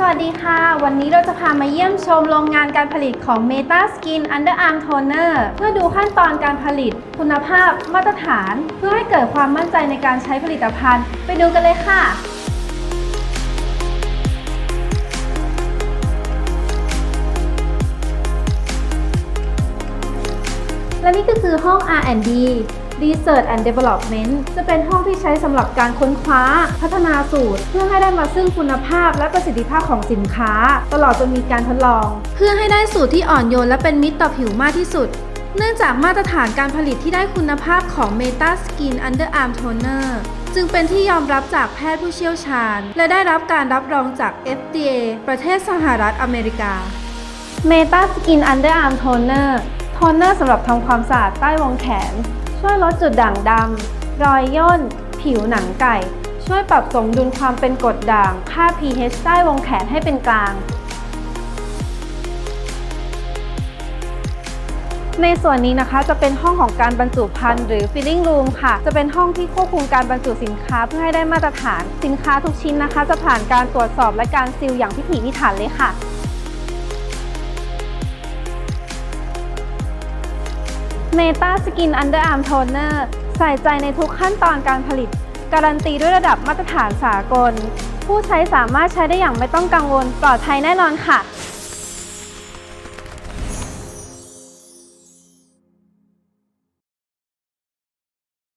สวัสดีค่ะ วันนี้เราจะพามาเยี่ยมชมโรงงานการผลิตของ Meta Skin Underarm Toner เพื่อดูขั้นตอนการผลิต คุณภาพ มาตรฐาน เพื่อให้เกิดความมั่นใจในการใช้ผลิตภัณฑ์ ไปดูกันเลยค่ะและนี่ก็คือห้อง R&D Research and Development จะเป็นห้องที่ใช้สำหรับการค้นคว้า พัฒนาสูตร เพื่อให้ได้มาซึ่งคุณภาพและประสิทธิภาพของสินค้า ตลอดจนมีการทดลอง เพื่อให้ได้สูตรที่อ่อนโยนและเป็นมิตรต่อผิวมากที่สุดเนื่องจากมาตรฐานการผลิตที่ได้คุณภาพของ Meta Skin Underarm Toner จึงเป็นที่ยอมรับจากแพทย์ผู้เชี่ยวชาญ และได้รับการรับรองจาก FDA ประเทศสหรัฐอเมริกา Meta Skin Underarm Toner โทนเนอร์สำหรับทำความสะอาดใต้วงแขน ช่วยลดจุดด่างดำรอยย่น ผิวหนังไก่ ช่วยปรับสมดุลความเป็นกรดด่างค่า pH ใต้วงแขนให้เป็นกลาง ในส่วนนี้นะคะจะเป็นห้องของการบรรจุภัณฑ์หรือ filling room ค่ะ จะเป็นห้องที่ควบคุมการบรรจุสินค้าเพื่อให้ได้มาตรฐาน สินค้าทุกชิ้นนะคะ จะผ่านการตรวจสอบและการซีลอย่างพิถีพิถันเลยค่ะ Meta Skin Underarm Toner ใส่ใจในทุกขั้นตอนการผลิต การันตีด้วยระดับมาตรฐานสากล ผู้ใช้สามารถใช้ได้อย่างไม่ต้องกังวลปลอดภัยแน่นอนค่ะ